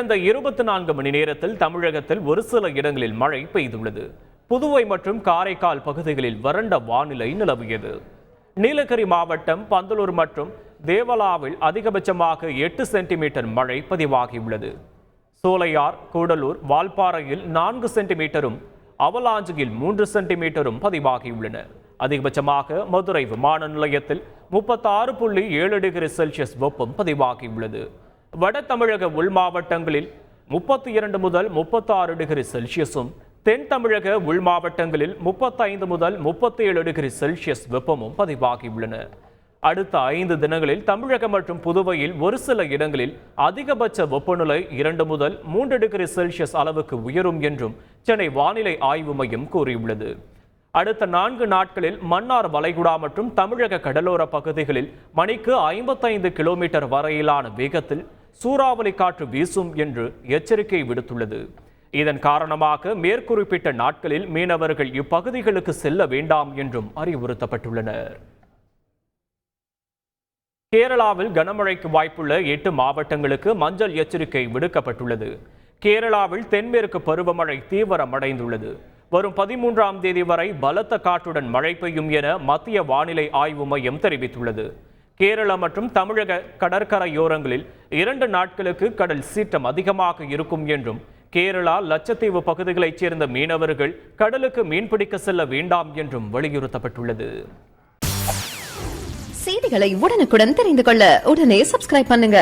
கடந்த இருபத்தி நான்கு மணி நேரத்தில் தமிழகத்தில் ஒரு சில இடங்களில் மழை பெய்துள்ளது. புதுவை மற்றும் காரைக்கால் பகுதிகளில் வறண்ட வானிலை நிலவியது. நீலகிரி மாவட்டம் பந்தலூர் மற்றும் தேவலாவில் அதிகபட்சமாக எட்டு சென்டிமீட்டர் மழை பதிவாகியுள்ளது. சோலையார் கூடலூர் வால்பாறையில் நான்கு சென்டிமீட்டரும் அவலாஞ்சியில் மூன்று சென்டிமீட்டரும் பதிவாகியுள்ளன. அதிகபட்சமாக மதுரை விமான நிலையத்தில் முப்பத்தாறு புள்ளி ஏழு டிகிரி செல்சியஸ் வெப்பம் பதிவாகியுள்ளது. வட தமிழக உள் மாவட்டங்களில் முப்பத்தி இரண்டு முதல் முப்பத்தாறு டிகிரி செல்சியஸும் தென் தமிழக உள் மாவட்டங்களில் முப்பத்தைந்து முதல் முப்பத்தி ஏழு டிகிரி செல்சியஸ் வெப்பமும் பதிவாகியுள்ளன. அடுத்த ஐந்து தினங்களில் தமிழகம் மற்றும் புதுவையில் ஒரு சில இடங்களில் அதிகபட்ச வெப்பநிலை இரண்டு முதல் மூன்று டிகிரி செல்சியஸ் அளவுக்கு உயரும் என்றும் சென்னை வானிலை ஆய்வு மையம் கூறியுள்ளது. அடுத்த நான்கு நாட்களில் மன்னார் வளைகுடா மற்றும் தமிழக கடலோர பகுதிகளில் மணிக்கு ஐம்பத்தைந்து கிலோமீட்டர் வரையிலான வேகத்தில் சூறாவளி காற்று வீசும் என்று எச்சரிக்கை விடுத்துள்ளது. இதன் காரணமாக மேற்குறிப்பிட்ட நாட்களில் மீனவர்கள் இப்பகுதிகளுக்கு செல்ல வேண்டாம் என்றும் அறிவுறுத்தப்பட்டுள்ளனர். கேரளாவில் கனமழைக்கு வாய்ப்புள்ள எட்டு மாவட்டங்களுக்கு மஞ்சள் எச்சரிக்கை விடுக்கப்பட்டுள்ளது. கேரளாவில் தென்மேற்கு பருவமழை தீவிரமடைந்துள்ளது. வரும் பதிமூன்றாம் தேதி வரை பலத்த காற்றுடன் மழை பெய்யும் என மத்திய வானிலை ஆய்வு மையம் தெரிவித்துள்ளது. கேரளா மற்றும் தமிழக கடற்கரையோரங்களில் இரண்டு நாட்களுக்கு கடல் சீற்றம் அதிகமாக இருக்கும் என்றும் கேரளா லட்சத்தீவு பகுதிகளைச் சேர்ந்த மீனவர்கள் கடலுக்கு மீன்பிடிக்க செல்ல வேண்டாம் என்றும் வலியுறுத்தப்பட்டுள்ளது. செய்திகளை உடனுக்குடன் தெரிந்து கொள்ள உடனே சப்ஸ்கிரைப் பண்ணுங்க.